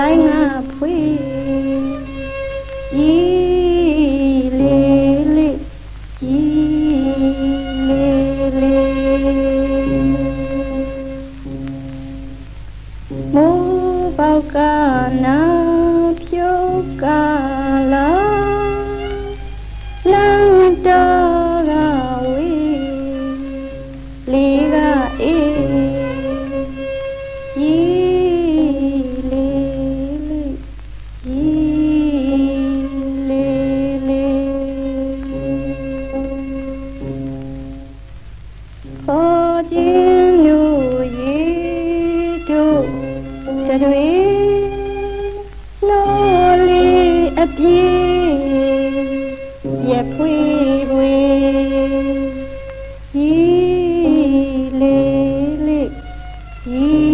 လိုင်းငါဖွေး ခြင်းလို့ရေတို့တွေလောလေးအပြေရဖွေပွေရေလေးလေးရေ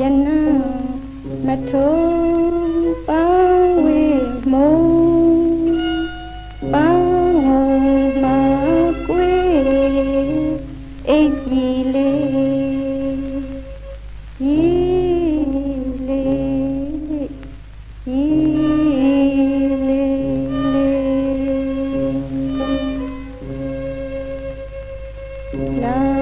ယနာမထုံပန်းဝေမုံပန်းငုံမကွေအိတ်ကြီးလေးကြီးလေးကြီးလေးလေးလာ